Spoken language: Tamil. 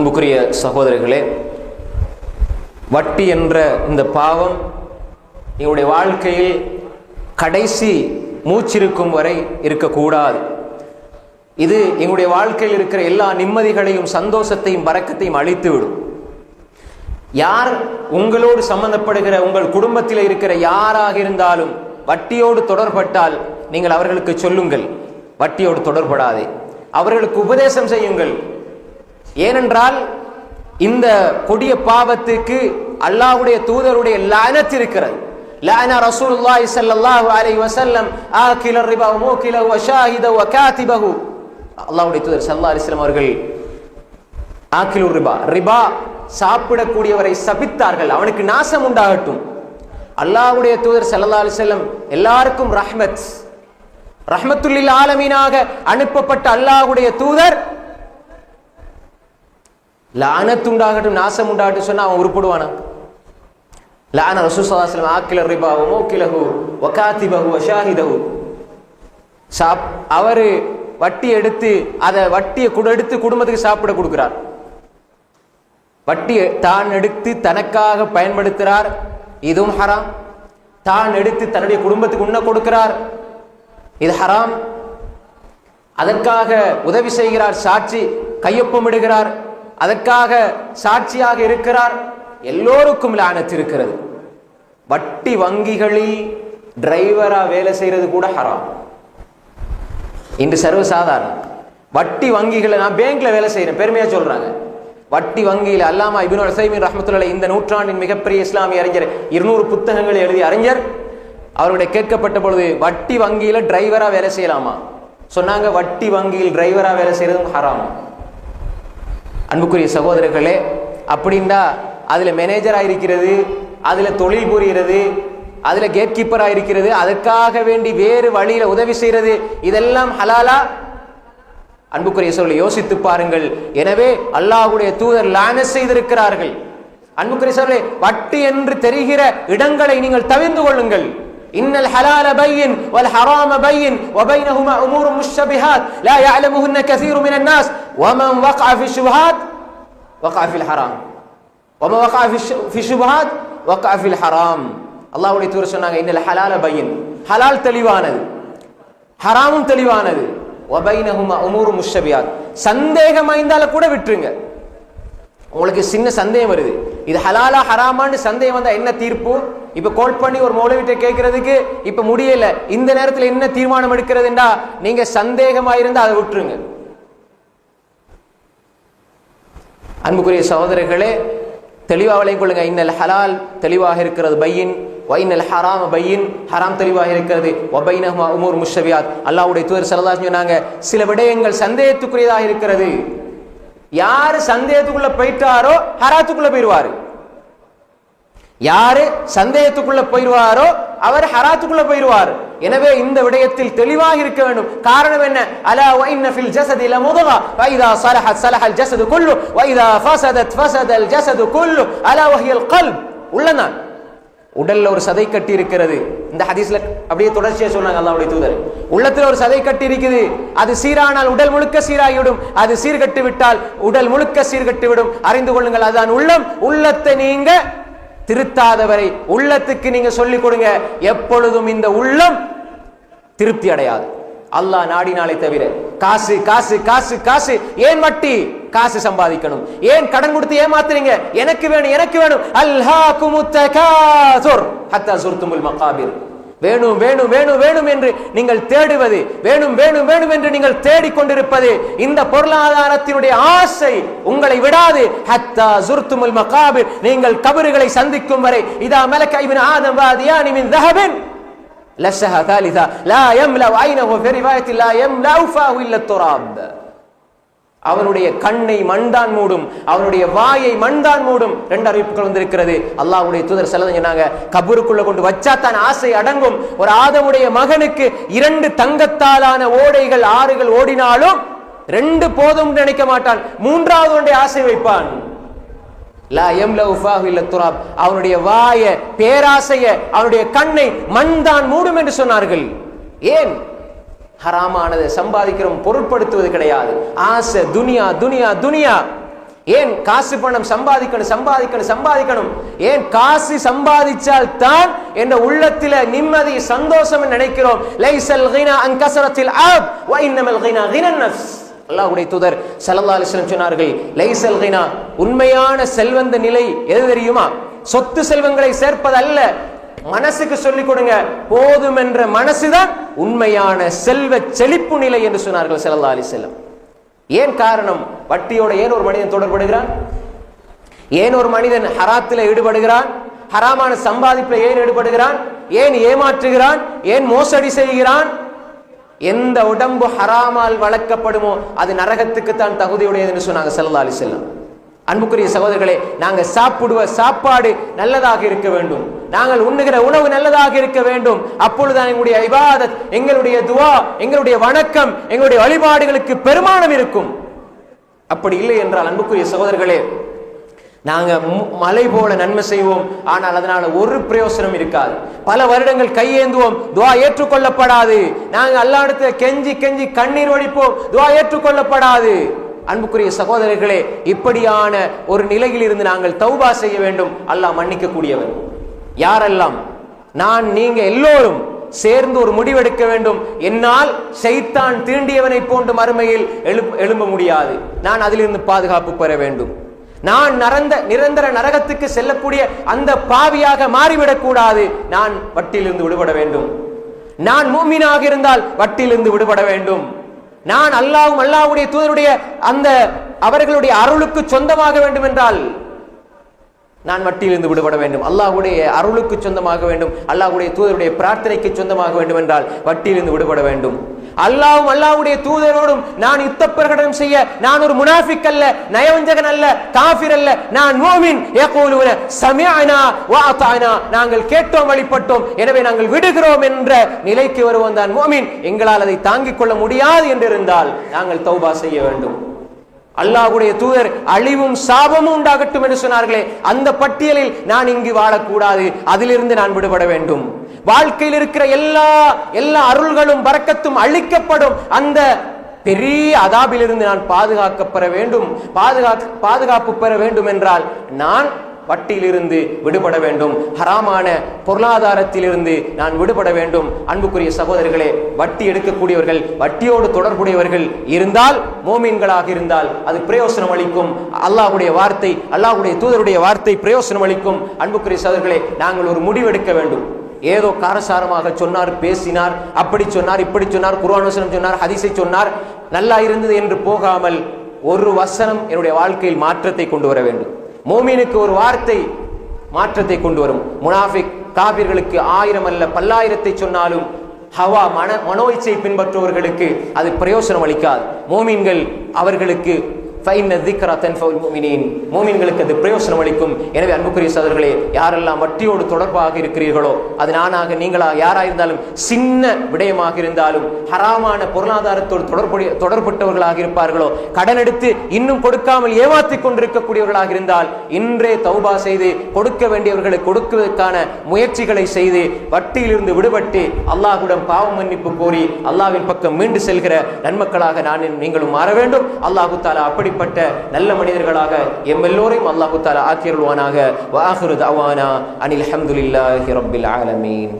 அன்புக்குரிய சகோதரர்களே வட்டி என்ற இந்த பாவம் எங்களுடைய வாழ்க்கையில் கடைசி மூச்சிருக்கும் வரை இருக்கக்கூடாது. இது எங்களுடைய வாழ்க்கையில் இருக்கிற எல்லா நிம்மதிகளையும் சந்தோஷத்தையும் பறக்கத்தையும் அழித்துவிடும். யார் உங்களோடு சம்பந்தப்படுகிற உங்கள் குடும்பத்தில் இருக்கிற யாராக இருந்தாலும் வட்டியோடு தொடர்பட்டால் நீங்கள் அவர்களுக்கு சொல்லுங்கள். வட்டியோடு தொடர்படாதே. அவர்களுக்கு உபதேசம் செய்யுங்கள். ஏனென்றால் இந்த கொடிய பாவத்துக்கு அல்லாஹுடைய தூதருடைய லானத் இருக்கிறது. லான ரசூலுல்லாஹி ஸல்லல்லாஹு அலைஹி வஸல்லம் ஆகில ரிபா மூகில வ ஷாஹித வ காதிபஹு அல்லாஹ்வுடைய தூதர் ஸல்லல்லாஹு அலைஹி வஸல்லம் அவர்கள் ஆக்கிலு ரிபா. ரிபா சாப்பிடக்கூடியவரை சபித்தார்கள் அவனுக்கு நாசம் உண்டாகட்டும். அல்லாஹ்வுடைய தூதர் ஸல்லல்லாஹு அலைஹி வஸல்லம் எல்லாருக்கும் ரஹ்மத் ரஹ்மத்துல்லில் ஆலமீனாக அனுப்பப்பட்ட அல்லாஹ்வுடைய தூதர் லானத்துண்டாகட்டும் நாசம் உண்டாகட்டும் சொன்னா அவன் உருப்படுவானா லான ரசூல் ஸல்லல்லாஹு ஆக்கில ரிபா வ மூகிலஹு வ சாப் அவரு வட்டி எடுத்து அதை வட்டியை குடு எடுத்து குடும்பத்துக்கு சாப்பிட கொடுக்கிறார் வட்டி தான் எடுத்து தனக்காக பயன்படுத்துகிறார் இதுவும் ஹராம் தான் எடுத்து தன்னுடைய குடும்பத்துக்கு உண்ண கொடுக்கிறார் இது ஹராம் அதற்காக உதவி செய்கிறார் சாட்சி கையொப்பமிடுகிறார் அதற்காக சாட்சியாக இருக்கிறார். எல்லோருக்கும் லானத் இருக்கிறது. வட்டி வங்கிகளில் டிரைவரா வேலை செய்யறது கூட ஹராம். இன்று சர்வசாதாரணம். வட்டி வங்கிகளை நான் பேங்க்ல வேலை செய்யறேன் பெருமையா சொல்றாங்க. வட்டி வங்கியில் அல்லாமா இபின் அசைமின் ரஹமத்துல இந்த நூற்றாண்டின் மிகப்பெரிய இஸ்லாமிய அறிஞர் இருநூறு புத்தகங்களை எழுதிய அறிஞர் அவருடைய கேட்கப்பட்ட பொழுது வட்டி வங்கியில டிரைவரா வேலை செய்யலாமா? சொன்னாங்க வட்டி வங்கியில் டிரைவரா வேலை செய்யறதும் ஹராமா. அன்புக்குரிய சகோதரர்களே அப்படின்னா அதில் மேனேஜராக இருக்கிறது அதில் தொழில் புரிகிறது அதில் கேட் கீப்பராக இருக்கிறது அதற்காக வேண்டி வேறு வழியில் உதவி செய்கிறது இதெல்லாம் ஹலாலா? அன்புக்குரிய சொல்ல யோசித்து பாருங்கள். எனவே அல்லாஹுடைய தூதர் லான செய்திருக்கிறார்கள். அன்புக்குரிய சொல்ல வட்டி என்று தெரிகிற இடங்களை நீங்கள் தவிர்ந்து கொள்ளுங்கள். இன்னல் ஹலால பையின் வல் ஹராம பையின் وبينهما امور مشتبهات لا يعلمهن كثير من الناس ومن وقع في الشبهات وقع في الحرام ومن وقع في الش- في الشبهات وقع في الحرام அல்லாஹ்வுடைய தூதர் சொன்னாங்க இன்னல் ஹலால பையின் ஹலால் தெளிவானது ஹராமும் தெளிவானது வபைனஹுமா உமூரு முஷபியாத் சந்தேகம் ஐந்தால கூட விட்டுருங்க உங்களுக்கு சின்ன சந்தேகம் வருது இது ஹலாலா ஹராமான்னு சந்தேகம் வந்தால் என்ன தீர்ப்பு? இப்போ கோல் பண்ணி ஒரு மௌலவிட்ட கேட்கறதுக்கு இப்போ முடியல. இந்த நேரத்தில் என்ன தீர்மானம் எடுக்கிறதுண்டா? நீங்க சந்தேகமாயிருந்தால் அதை விட்டுருங்க. அன்புக்குரிய சகோதரர்களே தெளிவாக விளையும் கொள்ளுங்க. இன்னல் ஹலால் தெளிவாக இருக்கிறது பையின். வைனல் ஹராம் பையின். ஹராம் தெளிவாக இருக்கிறது. ஒபைனஹுமா உமூர் முஷபியாத் அல்லாவுடைய தூதர் சரதா சொன்னாங்க சில விடயங்கள் சந்தேகத்துக்குரியதாக இருக்கிறது. யாரு சந்தேகத்துக்குள்ள போயிட்டாரோ ஹராத்துக்குள்ள போயிடுவாரு. யாரு சந்தேகத்துக்குள்ள போயிடுவாரோ அவர் ஹராத்துக்குள்ள போயிடுவார். எனவே இந்த விடயத்தில் தெளிவாக இருக்க வேண்டும். காரணம் என்ன? அலா வைன்ன ஃபில் ஜஸதி லமுதுகா. வைதா சலஹத் சலஹல் ஜஸது குல்லு. வைதா ஃபஸதத் ஃபஸதல் ஜஸது குல்லு. அலா வஹியல் கல்ப். உள்ளதான் உடல்ல ஒரு சதை கட்டி இருக்கிறது. இந்த ஹதீஸ்ல அப்படியே தொடர்ச்சியா சொன்னாங்க அல்லாஹ்வுடைய தூதர். உள்ளத்துல ஒரு சதை கட்டி இருக்குது. அது சீரானால் உடல் முழுக்க சீராகிவிடும். அது சீர்கட்டு விட்டால் உடல் முழுக்க சீர்கட்டு விடும். அறிந்து கொள்ளுங்கள் அதுதான் உள்ளம். உள்ளத்தை நீங்க திருத்தாதவரை உள்ளத்துக்கு நீங்க சொல்லிக் கொடுங்க. எப்பொழுதும் இந்த உள்ளம் திருப்தி அடையாது. அல்லாஹ் நாடினாலே தவிர. காசு காசு காசு காசு. ஏன் வட்டி? காசு சம்பாதிக்கணும். ஏன் கடன் கொடுத்து ஏமாத்துறீங்க? எனக்கு வேணும் எனக்கு வேணும். அல்ஹாகுமுத் தகாசுர். ஹத்தா சுர்துமுல் மகாபிர். வேணும் வேணும் வேணும் வேணும் என்று நீங்கள் தேடுவது வேணும் வேணும் வேணும் என்று நீங்கள் தேடிக் கொண்டிருப்பது இந்த பொருளாதாரத்தினுடைய ஆசை உங்களை விடாது. ஹத்தா சுர்துமுல் மகாபிர். நீங்கள் கபறுகளை சந்திக்கும் வரை இதா மலக்க இப்னு ஆதம் வாதியா நிமின் தஹபின். لسها ثالثة لا يملأ عينه في رواية لا يملأ فاه إلا التراب அவனுடைய கண்ணை மண்தான் மூடும் அவனுடைய வாயை மண்தான் மூடும் ரெண்டு அறிவிப்புகள் வந்திருக்கிறது அல்லாஹ்வுடைய தூதர் செல்லது சொன்னாங்க கபருக்குள்ள கொண்டு வச்சா தான் ஆசை அடங்கும் ஒரு ஆதமுடைய மகனுக்கு இரண்டு தங்கத்தாலான ஓடைகள் ஆறுகள் ஓடினாலும் ரெண்டு போதும் நினைக்க மாட்டான் மூன்றாவது ஒன்றை ஆசை வைப்பான் லா யம்லவு ஃபாஹு இல்ல துராப். அவனுடைய வாய பேராசைய அவனுடைய கண்ணை மண்தான் மூடும் என்று சொன்னார்கள். ஏன்? ஹராமானது சம்பாதிக்கிறோம் பொருட்படுத்துவது கிடையாது. ஆசை துனியா துனியா துனியா. ஏன்? காசு பணம் சம்பாதிக்கணும் சம்பாதிக்கணும் சம்பாதிக்கணும். ஏன்? காசு சம்பாதிச்சால் தான் என்ற உள்ளத்தில நிம்மதி சந்தோஷம் நினைக்கிறோம். லைசல் கினா அங்கசரத்தில் ஆப் வ இன்னமல் கினா கினன் நஃப்ஸ். அல்லாஹுடைய தூதர் ஸல்லல்லாஹு அலிஸ்லம் சொன்னார்கள் லைசல் கினா உண்மையான செல்வந்த நிலை எது தெரியுமா? சொத்து செல்வங்களை சேர்ப்பதல்ல. மனசுக்கு சொல்லிக் கொடுங்க. போதும் என்ற மனசுதான் உண்மையான செல்வ செழிப்பு நிலை என்று சொன்னார்கள் ஸல்லல்லாஹு அலிஸ்லம் ஏன் காரணம்? வட்டியோட ஏன் ஒரு மனிதன் தொடர்படுகிறான்? ஏன் ஒரு மனிதன் ஹராத்தில் ஈடுபடுகிறான்? ஹராமான சம்பாதிப்பில் ஏன் ஈடுபடுகிறான்? ஏன் ஏமாற்றுகிறான்? ஏன் மோசடி செய்கிறான்? எந்த உடம்பு ஹராமால் வளர்க்கப்படுமோ அது நரகத்துக்கு தான் தகுதியுடையதுன்னு சொன்னாங்க ஸல்லல்லாஹு அலைஹி அன்புக்குரிய சகோதரர்களே நாங்கள் சாப்பிடுவ சாப்பாடு நல்லதாக இருக்க வேண்டும். நாங்கள் உண்ணுகிற உணவு நல்லதாக இருக்க வேண்டும். அப்பொழுதுதான் எங்களுடைய இபாதத் எங்களுடைய துவா எங்களுடைய வணக்கம் எங்களுடைய வழிபாடுகளுக்கு பெருமானம் இருக்கும். அப்படி இல்லை என்றால் அன்புக்குரிய சகோதரர்களே நாங்கள் மு- மலை போல நன்மை செய்வோம். ஆனால் அதனால ஒரு பிரயோசனம் இருக்காது. பல வருடங்கள் கையேந்துவோம். துவா ஏற்றுக்கொள்ளப்படாது. நாங்கள் எல்லா இடத்துல கெஞ்சி கெஞ்சி கண்ணீர் வடிப்போம். துவா ஏற்றுக்கொள்ளப்படாது. அன்புக்குரிய சகோதரர்களே இப்படியான ஒரு நிலையில் இருந்து நாங்கள் தௌபா செய்ய வேண்டும். அல்லாஹ் மன்னிக்க கூடியவர் யாரெல்லாம்? நான் நீங்க எல்லோரும் சேர்ந்து ஒரு முடிவெடுக்க வேண்டும். என்னால் செய்தான் தீண்டியவனை போன்று மறுமையில் எழுப்ப எழும்ப முடியாது. நான் அதிலிருந்து பாதுகாப்பு பெற வேண்டும். நான் நரந்த நிரந்தர நரகத்துக்கு செல்லக்கூடிய அந்த பாவியாக மாறிவிடக் கூடாது நான் வட்டியிலிருந்து விடுபட வேண்டும். நான் மூமினாக இருந்தால் வட்டியிலிருந்து விடுபட வேண்டும். நான் அல்லாவும் அல்லாவுடைய தூதருடைய அந்த அவர்களுடைய அருளுக்கு சொந்தமாக வேண்டும் என்றால் நான் வட்டியிலிருந்து விடுபட வேண்டும். அல்லாஹ்வுடைய அருளுக்கு சொந்தமாக வேண்டும். அல்லாஹுடைய தூதருடைய பிரார்த்தனைக்கு சொந்தமாக வேண்டும் என்றால் வட்டியிலிருந்து விடுபட வேண்டும். அல்லாவும் அல்லாஹ்வுடைய தூதரோடும் நான் யுத்த பிரகடனம் செய்ய நான் ஒரு முனாஃபிக் அல்ல நயவஞ்சகன் அல்ல காஃபிர் அல்ல நான் மூமின். யகூலுன சமிஅனா வ நாங்கள் கேட்டோம் வழிபட்டோம். எனவே நாங்கள் விடுகிறோம் என்ற நிலைக்கு வருவோம் தான் மூமின். எங்களால் அதை தாங்கிக் கொள்ள முடியாது என்றிருந்தால் நாங்கள் தௌபா செய்ய வேண்டும். அல்லாஹ்வுடைய தூதர் அழிவும் சாபமும் உண்டாகட்டும் என்று சொன்னார்களே அந்த பட்டியலில் நான் இங்கு வாழக்கூடாது அதிலிருந்து நான் விடுபட வேண்டும். வாழ்க்கையில் இருக்கிற எல்லா எல்லா அருள்களும் பறக்கத்தும் அழிக்கப்படும் அந்த பெரிய அதாபிலிருந்து நான் பாதுகாக்கப்பெற வேண்டும் பாதுகாக்க பாதுகாப்பு பெற வேண்டும் என்றால் நான் வட்டியிலிருந்து விடுபட வேண்டும். ஹராமான பொருளாதாரத்திலிருந்து நான் விடுபட வேண்டும். அன்புக்குரிய சகோதரர்களே வட்டி எடுக்கக்கூடியவர்கள் வட்டியோடு தொடர்புடையவர்கள் இருந்தால் மோமீன்களாக இருந்தால் அது பிரயோசனம் அளிக்கும். அல்லாஹுடைய வார்த்தை அல்லாஹுடைய தூதருடைய வார்த்தை பிரயோசனம் அளிக்கும். அன்புக்குரிய சகோதரர்களே நாங்கள் ஒரு முடிவெடுக்க வேண்டும். ஏதோ காரசாரமாக சொன்னார் பேசினார் அப்படி சொன்னார் இப்படி சொன்னார் குர்ஆன் வசனம் சொன்னார் ஹதிசை சொன்னார். நல்லா இருந்தது என்று போகாமல் ஒரு வசனம் என்னுடைய வாழ்க்கையில் மாற்றத்தை கொண்டு வர வேண்டும். மோமீனுக்கு ஒரு வார்த்தை மாற்றத்தை கொண்டு வரும். முனாஃபிக் காபிர்களுக்கு ஆயிரம் அல்ல பல்லாயிரத்தை சொன்னாலும் ஹவா மன மனோ இச்சை பின்பற்றுபவர்களுக்கு அது பிரயோசனம் அளிக்காது. மோமீன்கள் அவர்களுக்கு ஃபைன்ன திக்ரா தன்ஃபவுல் முஃமினீன் மூமின்களுக்கு அது பிரயோசனம் அளிக்கும். எனவே அன்புக்குரிய சகோதரர்களே யாரெல்லாம் வட்டியோடு தொடர்பாக இருக்கிறீர்களோ அது நானாக நீங்களா யாராக இருந்தாலும் சின்ன விடயமாக இருந்தாலும் ஹராமான பொருளாதாரத்தோடு தொடர்புடைய தொடர்பட்டவர்களாக இருப்பார்களோ கடன் எடுத்து இன்னும் கொடுக்காமல் ஏமாத்தி கொண்டிருக்கக்கூடியவர்களாக இருந்தால் இன்றே தௌபா செய்து கொடுக்க வேண்டியவர்களை கொடுக்குவதற்கான முயற்சிகளை செய்து வட்டியிலிருந்து விடுபட்டு அல்லாஹுடன் பாவ மன்னிப்பு கோரி அல்லாவின் பக்கம் மீண்டு செல்கிற நன்மக்களாக நான் நீங்களும் மாற வேண்டும். அல்லாஹு தாலா அப்படி அப்படிப்பட்ட நல்ல மனிதர்களாக எம் எல்லோரையும் அல்லாஹு தாலா ஆக்கியருள்வானாக. வாஹிரு தவானா அனில் அஹமதுல்லாஹி ரபில் ஆலமீன்.